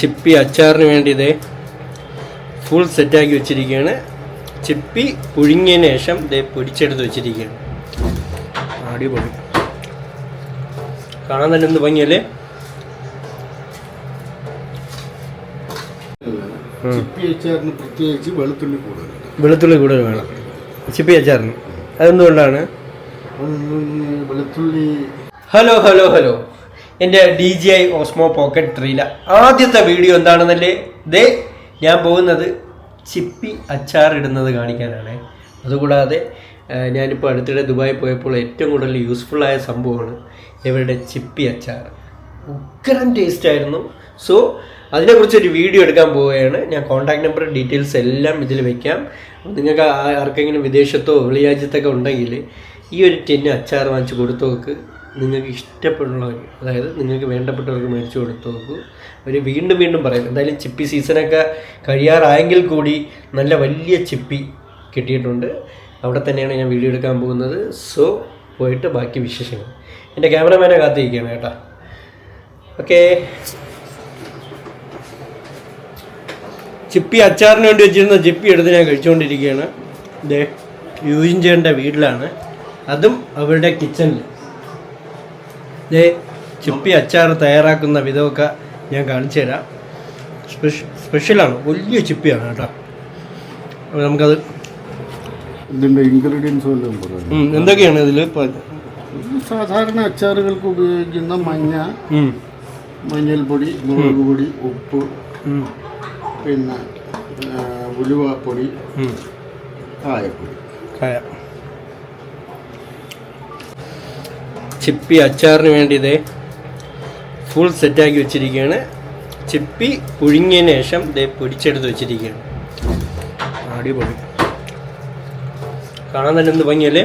ചിപ്പി അച്ചാറിന് വേണ്ടി ഇതേ ഫുൾ സെറ്റാക്കി വെച്ചിരിക്കുകയാണ്. ചിപ്പി പുഴുങ്ങിയതിന് ശേഷം ഇതേ പൊടിച്ചെടുത്ത് വെച്ചിരിക്കുകയാണ്. അടിപൊളി. കാണാൻ തന്നെ എന്ത് ഭംഗിയല്ലേ? പ്രത്യേകിച്ച് വെളുത്തുള്ളി കൂടുതൽ വെളുത്തുള്ളി കൂടുതൽ വേണം. ചിപ്പി അച്ചാറിന്. അതെന്തുകൊണ്ടാണ്? വെളുത്തുള്ളി ഹലോ ഹലോ ഹലോ. എന്റെ D J I Osmo pocket ത്രീല ആദ്യത്തെ വീഡിയോ എന്താണെന്നല്ലേ? ദേ ഞാൻ പോകുന്നത് ചിപ്പി അച്ചാർ ഇടുന്നത് കാണിക്കാനാണ്. അതുകൂടാതെ ഞാനിപ്പോൾ അടുത്തിടെ ദുബായി പോയപ്പോൾ ഏറ്റവും കൂടുതൽ യൂസ്ഫുള്ളായ സംഭവമാണ് ഇവരുടെ ചിപ്പി അച്ചാർ. ഉഗ്രം ടേസ്റ്റ് ആയിരുന്നു. സോ അതിനെക്കുറിച്ച് ഒരു വീഡിയോ എടുക്കാൻ പോവുകയാണ്. ഞാൻ കോൺടാക്ട് നമ്പർ ഡീറ്റെയിൽസ് എല്ലാം ഇതിൽ വെക്കാം. നിങ്ങൾക്ക് ആർക്കെങ്കിലും വിദേശത്തോ വെളിയാജ്യത്തൊക്കെ ഉണ്ടെങ്കിൽ ഈ ഒരു ടെന്ന് അച്ചാർ വാങ്ങിച്ച് കൊടുത്തു നോക്ക്. നിങ്ങൾക്ക് ഇഷ്ടപ്പെടുന്നവർ അതായത് നിങ്ങൾക്ക് വേണ്ടപ്പെട്ടവർക്ക് മേടിച്ചു കൊടുത്തു നോക്കൂ അവർ വീണ്ടും വീണ്ടും പറയും എന്തായാലും ചിപ്പി സീസണൊക്കെ കഴിയാറായെങ്കിൽ കൂടി നല്ല വലിയ ചിപ്പി കിട്ടിയിട്ടുണ്ട്. അവിടെ തന്നെയാണ് ഞാൻ വീഡിയോ എടുക്കാൻ പോകുന്നത്. സോ പോയിട്ട് ബാക്കി വിശേഷങ്ങൾ. എന്റെ ക്യാമറമാനെ കാത്തിരിക്കുകയാണ് കേട്ടോ. ഓക്കേ. ചിപ്പി അച്ചാറിന് വേണ്ടി വെച്ചിരുന്ന ചിപ്പി എടുത്ത് ഞാൻ കഴിച്ചുകൊണ്ടിരിക്കുകയാണ്. ഇതേ യൂജിൻ ചേട്ടന്റെ വീട്ടിലാണ്. അതും അവരുടെ കിച്ചണിൽ ദേ ചിപ്പി അച്ചാർ തയ്യാറാക്കുന്ന വിധമൊക്കെ ഞാൻ കാണിച്ചു തരാം. സ്പെഷ്യ സ്പെഷ്യലാണ്. വലിയ ചിപ്പിയാണ് കേട്ടോ. അപ്പോൾ നമുക്കത് ഇതിന്റെ ഇൻഗ്രീഡിയൻസ് വല്ലതും എന്തൊക്കെയാണ് ഇതിൽ? സാധാരണ അച്ചാറുകൾക്ക് ഉപയോഗിക്കുന്ന മഞ്ഞ മഞ്ഞൾപ്പൊടി മുളക് പൊടി ഉപ്പ് പിന്നെ ഉലുവാപ്പൊടി ഉലുവപ്പൊടി കായപ്പൊടി. കായ. ചിപ്പി അച്ചാറിന് വേണ്ടി ഇതേ ഫുൾ സെറ്റാക്കി വെച്ചിരിക്കുകയാണ്. ചിപ്പി പുഴുങ്ങിയതിന് ശേഷം ഇതേ പൊടിച്ചെടുത്ത് വെച്ചിരിക്കുകയാണ്. അടിപൊളി. കാണാൻ തന്നെ എന്ത് ഭംഗിയല്ലേ?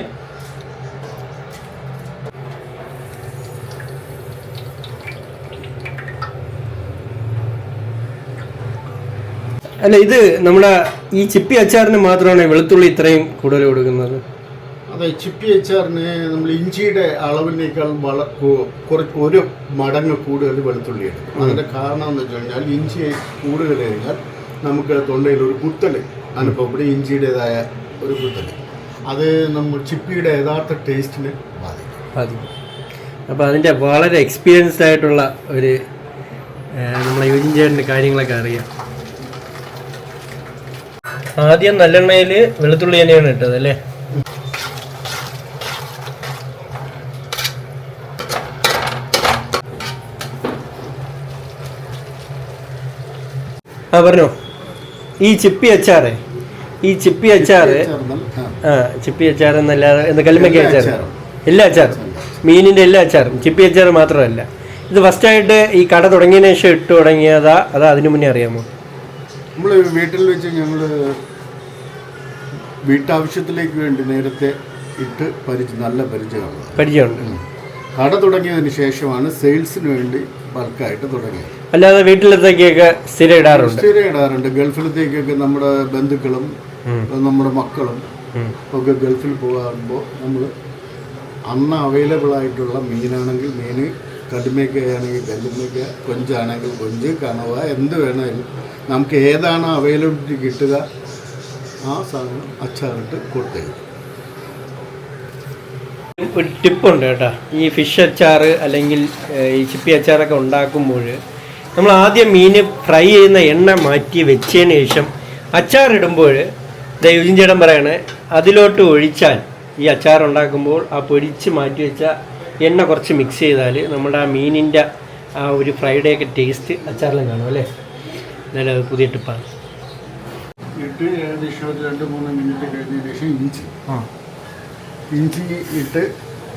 അല്ല ഇത് നമ്മുടെ ഈ ചിപ്പി അച്ചാറിന് മാത്രമാണ് വെളുത്തുള്ളി ഇത്രയും കൂടുതൽ കൊടുക്കുന്നത്. അതെ ചിപ്പി അച്ചാറിന് നമ്മൾ ഇഞ്ചിയുടെ അളവിനേക്കാൾ വള കുറച്ച് ഒരു മടങ്ങ് കൂടുതൽ വെളുത്തുള്ളി എടുക്കും അതിന്റെ കാരണം എന്ന് വെച്ച് കഴിഞ്ഞാൽ ഇഞ്ചി കൂടുതൽ കഴിഞ്ഞാൽ നമുക്ക് തൊണ്ടയിൽ ഒരു കുത്തൽ അനുഭവപ്പെടും ഇഞ്ചിയുടേതായ ഒരു കുത്തൽ അത് നമ്മൾ ചിപ്പിയുടെ യഥാർത്ഥ ടേസ്റ്റിന് ബാധിക്കും. അപ്പോൾ അതിന്റെ വളരെ എക്സ്പീരിയൻസ്ഡ് ആയിട്ടുള്ള ഒരു നമ്മളെ യോജിൻ ചേട്ടന്റെ കാര്യങ്ങളൊക്കെ അറിയാം. ആദ്യം നല്ലെണ്ണയിൽ വെളുത്തുള്ളി തന്നെയാണ് ഇട്ടത് അല്ലേ? ആ പറഞ്ഞോ. ഈ ചിപ്പി അച്ചാറ്. ഈ ചിപ്പി അച്ചാറ്. ആ. ചിപ്പി അച്ചാർ എന്നല്ലാതെ എന്ന് കല്ലുമ്മയ്ക്ക എല്ലാ അച്ചാർ. എല്ലാ അച്ചാറും. മീനിന്റെ എല്ലാ അച്ചാറും. ചിപ്പി അച്ചാർ മാത്രമല്ല. ഇത് ഫസ്റ്റ് ആയിട്ട് ഈ കട തുടങ്ങിയതിനു ശേഷം ഇട്ട് തുടങ്ങിയതാ അതാ അതിനു മുന്നേ അറിയാമോ? നമ്മൾ വീട്ടിൽ വെച്ച് ഞങ്ങൾ വീട്ടാവശ്യത്തിലേക്ക് വേണ്ടി നേരത്തെ ഇട്ട് പരിചയം നല്ല പരിചയമാണ് പരിചയമുണ്ട്. കട തുടങ്ങിയതിന് ശേഷമാണ് സെയിൽസിന് വേണ്ടി ബൾക്കായിട്ട് തുടങ്ങിയത്. അല്ലാതെ വീട്ടിലത്തേക്കൊക്കെ സ്ഥിരം ഇടാറുണ്ട് സ്ഥിരം ഇടാറുണ്ട് ഗൾഫിലത്തേക്കൊക്കെ നമ്മുടെ ബന്ധുക്കളും നമ്മുടെ മക്കളും ഒക്കെ ഗൾഫിൽ പോകുമ്പോൾ നമ്മൾ അന്ന് അവൈലബിൾ ആയിട്ടുള്ള മീനാണെങ്കിൽ മീൻ കടുമയ്ക്ക ആണെങ്കിൽ കൊഞ്ചാണെങ്കിൽ കൊഞ്ച് കണവ എന്ത് വേണമെങ്കിലും നമുക്ക് ഏതാണ് അവൈലബിലിറ്റി കിട്ടുക ആ സാധനം അച്ചാറിട്ട് കൊടുത്തേക്കും. ഒരു ടിപ്പുണ്ട് കേട്ടോ. ഈ ഫിഷ് അച്ചാർ അല്ലെങ്കിൽ ഈ ചിപ്പി അച്ചാറൊക്കെ ഉണ്ടാക്കുമ്പോൾ നമ്മൾ ആദ്യം മീൻ ഫ്രൈ ചെയ്യുന്ന എണ്ണ മാറ്റി വെച്ചതിന് ശേഷം അച്ചാറിടുമ്പോൾ ഇടുമ്പോൾ ദൈവജിൻ ചേട്ടൻ പറയണേ അതിലോട്ട് ഒഴിച്ചാൽ ഈ അച്ചാർ ഉണ്ടാക്കുമ്പോൾ ആ പൊടിച്ച് മാറ്റി വെച്ച എണ്ണ കുറച്ച് മിക്സ് ചെയ്താൽ നമ്മുടെ ആ മീനിന്റെ ആ ഒരു ഫ്രൈഡേ ഒക്കെ ടേസ്റ്റ് അച്ചാറിലും കാണും അല്ലേ? എന്നാലും അത് പുതിയ ടിപ്പാണ് ഇട്ട് ഏകദേശം ഒരു രണ്ട് മൂന്ന് മിനിറ്റ് കഴിഞ്ഞ ശേഷം ഇഞ്ചി. ഇഞ്ചി ഇട്ട്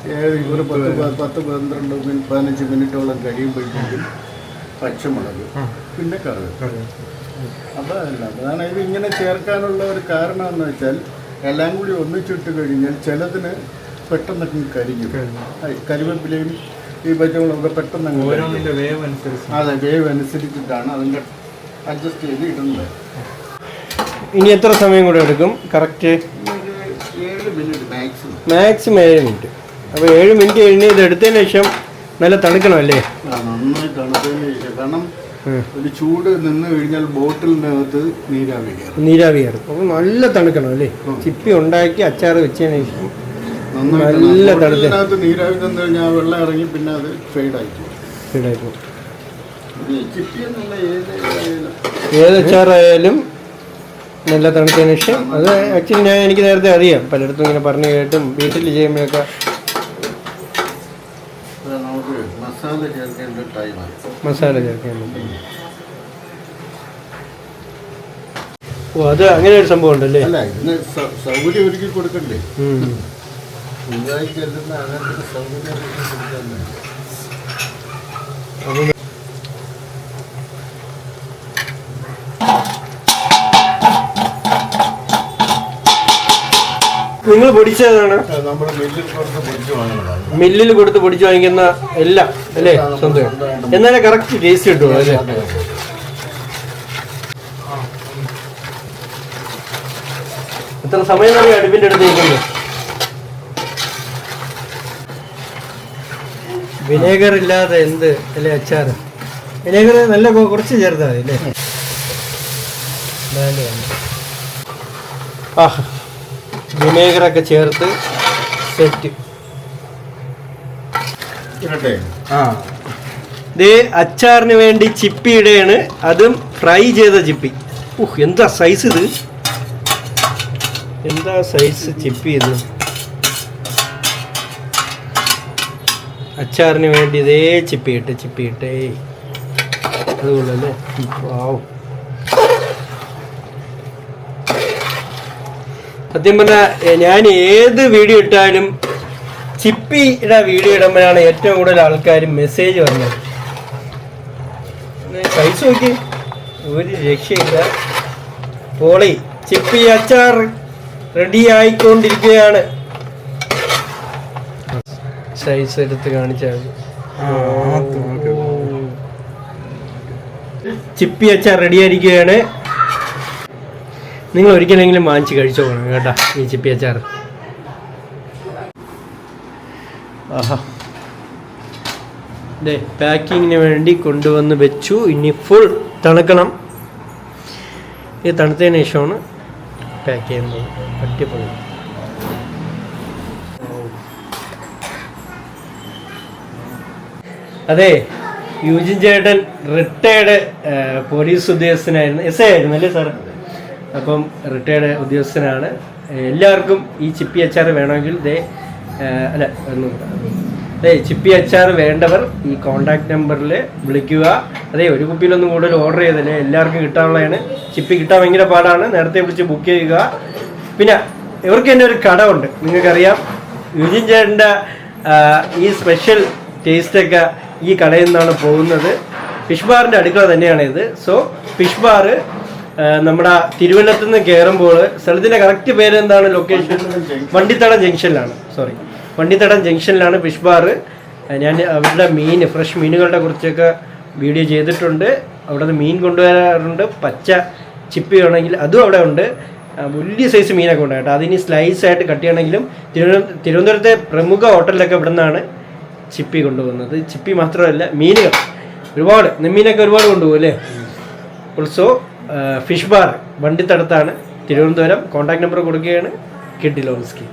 ഏകദേശം ഒരു പത്ത് പത്ത് പന്ത്രണ്ട് മിനിറ്റ് പതിനഞ്ച് മിനിറ്റോളം കഴിയുമ്പോഴത്തേക്കും പച്ചമുളക് പിന്നെ കറിവേപ്പില അപ്പോൾ അല്ല അതാണ് ഇത് ഇങ്ങനെ ചേർക്കാനുള്ള ഒരു കാരണം എന്ന് വെച്ചാൽ എല്ലാം കൂടി ഒന്നിച്ചിട്ട് കഴിഞ്ഞാൽ ചിലതിന് പെട്ടെന്ന് കരിഞ്ഞു. കരിവേപ്പിലയും ഈ പച്ചമുളകൊക്കെ പെട്ടെന്ന് അങ്ങ് വേവ് അനുസരിച്ച്. അതെ വേവ് അനുസരിച്ചിട്ടാണ് അതിന്റെ അഡ്ജസ്റ്റ് ചെയ്ത് ഇടുന്നത്. ഇനി എത്ര സമയം കൂടെ എടുക്കും? കറക്റ്റ്? മാക്സിമം. ഏഴ് മിനിറ്റ്. അപ്പോൾ ഏഴ് മിനിറ്റ് കഴിഞ്ഞ് ഇത് എടുത്തതിന് ശേഷം നല്ല തണുക്കണം അല്ലേ ആ, നന്നായി തണുത്തതിന് ശേഷം കാരണം ഉം. ഒരു ചൂട് നിന്ന് കഴിഞ്ഞാൽ ബോട്ടിലിനകത്ത് നീരാവി കയറും. നീരാവി കയറും. അപ്പോൾ നല്ല തണുക്കണം അല്ലേ? ചിപ്പി ഉണ്ടാക്കി അച്ചാർ വെച്ചതിന് ശേഷം നല്ല തണുത്ത- നീരാവി തന്നു കഴിഞ്ഞാൽ വെള്ളം ഇറങ്ങി പിന്നെ അത് ഫെയ്ഡായി പോകും. ഫെയ്ഡ് എന്നുള്ള ഏത് ഏത് ഏത് അച്ചാറായാലും നല്ല തണുത്തതിന് ശേഷം അത് ആക്ച്വലി ഞാൻ എനിക്ക് നേരത്തെ അറിയാം. പലയിടത്തും ഇങ്ങനെ പറഞ്ഞു കേട്ടും വീട്ടിൽ ചെയ്യുമ്പോഴൊക്കെ അത് നമുക്ക് മസാല ചേർക്കേണ്ട ടൈമാണ് മസാല ചേർക്കാൻ ഓ അത് അങ്ങനെ ഒരു സംഭവം ഉണ്ടല്ലേ? അല്ല ഇതിന് സൗകര്യം ഒരുക്കി കൊടുക്കണ്ടേ. പുതുതായി ചെല്ലുന്ന അങ്ങനത്തെ സൗകര്യം ഒരുക്കി കൊടുക്കണ്ടേ നിങ്ങൾ പൊടിച്ചതാണ് മില്ലിൽ കൊടുത്ത് പൊടിച്ച് വാങ്ങിക്കുന്ന എല്ലാം അല്ലേ? സ്വന്തം. എന്നാലേ കറക്റ്റ് ടേസ്റ്റ് കിട്ടുള്ളൂ അല്ലേ? എത്ര സമയം നമ്മൾ അടുപ്പിന്റെ അടുത്ത് നിൽക്കുന്നത് വിനേഗർ ഇല്ലാതെ എന്ത് അല്ലേ അച്ചാർ? വിനേഗർ നല്ല കുറച്ച് ചേർത്താൽ മതി അല്ലേ. ആഹ്. വിനേഗറൊക്കെ ചേർത്ത് സെറ്റ്. ആ. ദേ അച്ചാറിന് വേണ്ടി ചിപ്പി ഇടയാണ് അതും ഫ്രൈ ചെയ്ത ചിപ്പി. ഉഹ് എന്താ സൈസ് ഇത്? എന്താ സൈസ് ചിപ്പി ഇത്? അച്ചാറിന് വേണ്ടി ഇതേ ചിപ്പി ഇട്ട് ചിപ്പി ഇട്ടേ. അതുകൊള്ളല്ലേ വാവ്. സത്യം പറഞ്ഞാൽ ഞാൻ ഏത് വീഡിയോ ഇട്ടാലും ചിപ്പിയുടെ വീഡിയോ ഇടുമ്പോഴാണ് ഏറ്റവും കൂടുതൽ ആൾക്കാർ മെസ്സേജ് വന്നത്. പൈസ നോക്കി. ഒരു രക്ഷയില്ല. പോളി ചിപ്പി അച്ചാർ റെഡി ആയിക്കൊണ്ടിരിക്കുകയാണ്. സൈസ് എടുത്ത് കാണിച്ചാൽ. ചിപ്പി അച്ചാർ റെഡി ആയിരിക്കുകയാണ്. നിങ്ങൾ ഒരിക്കലെങ്കിലും വാങ്ങിച്ച് കഴിച്ചു പോകണം കേട്ടാ ഈ ചിപ്പി അച്ചാർ? ദേ പാക്കിങ്ങിന് വേണ്ടി കൊണ്ടുവന്ന് വെച്ചു. ഇനി ഫുൾ തണുക്കണം. ഇത് തണുത്തതിന് ശേഷമാണ് പാക്ക് ചെയ്യുന്നത് അടിപൊളി. അതെ യുജിൻ ചേട്ടൻ റിട്ടയർഡ് പോലീസ് ഉദ്യോഗസ്ഥനായിരുന്നു. എസ് ഐ ആയിരുന്നു അല്ലേ സാർ അപ്പം റിട്ടയർഡ് ഉദ്യോഗസ്ഥനാണ്. എല്ലാവർക്കും ഈ ചിപ്പി അച്ചാർ വേണമെങ്കിൽ ദേ അല്ല അതെ ചിപ്പി അച്ചാർ വേണ്ടവർ ഈ കോണ്ടാക്ട് നമ്പറിൽ വിളിക്കുക. അതെ ഒരു കുപ്പിയിലൊന്നും കൂടുതൽ ഓർഡർ ചെയ്തല്ലേ? എല്ലാവർക്കും കിട്ടാനുള്ളതാണ്. ചിപ്പി കിട്ടാൻ ഭയങ്കര പാടാണ്. നേരത്തെ വിളിച്ച് ബുക്ക് ചെയ്യുക. പിന്നെ ഇവർക്ക് തന്നെ ഒരു കടമുണ്ട് നിങ്ങൾക്കറിയാം യുജിൻ ചേട്ടന്റെ ഈ സ്പെഷ്യൽ ടേസ്റ്റൊക്കെ ഈ കടയിൽ നിന്നാണ് പോകുന്നത്. ഫിഷ് ബാറിന്റെ അടുക്കള തന്നെയാണ് ഇത്. സോ ഫിഷ് ബാറ് നമ്മുടെ തിരുവല്ലത്ത് നിന്ന് കയറുമ്പോൾ സ്ഥലത്തിന്റെ കറക്റ്റ് പേര് എന്താണ് ലൊക്കേഷൻ വണ്ടിത്തടം ജംഗ്ഷനിലാണ്. സോറി വണ്ടിത്തടം ജംഗ്ഷനിലാണ് ഫിഷ് ബാറ് ഞാൻ അവരുടെ മീൻ ഫ്രഷ് മീനുകളുടെ കുറിച്ചൊക്കെ വീഡിയോ ചെയ്തിട്ടുണ്ട്. അവിടെ നിന്ന് മീൻ കൊണ്ടുവരാറുണ്ട്. പച്ച ചിപ്പി വേണമെങ്കിൽ അതും അവിടെ ഉണ്ട്. വലിയ സൈസ് മീനൊക്കെ ഉണ്ട് കേട്ടോ. അതിന് സ്ലൈസ് ആയിട്ട് കട്ട് ചെയ്യണമെങ്കിലും തിരുവനന്തപുരം തിരുവനന്തപുരത്തെ പ്രമുഖ ഹോട്ടലിലൊക്കെ ഇവിടെ നിന്നാണ് ചിപ്പി കൊണ്ടുപോകുന്നത് ചിപ്പി മാത്രമല്ല മീനുകൾ ഒരുപാട്. നെമ്മീനൊക്കെ ഒരുപാട് കൊണ്ടുപോകും അല്ലേ? ഓൾസോ ഫിഷ് ബാർ വണ്ടിത്തടത്താണ് തിരുവനന്തപുരം കോൺടാക്ട് നമ്പർ കൊടുക്കുകയാണ്. കിട്ടി ലോൺസ്കി.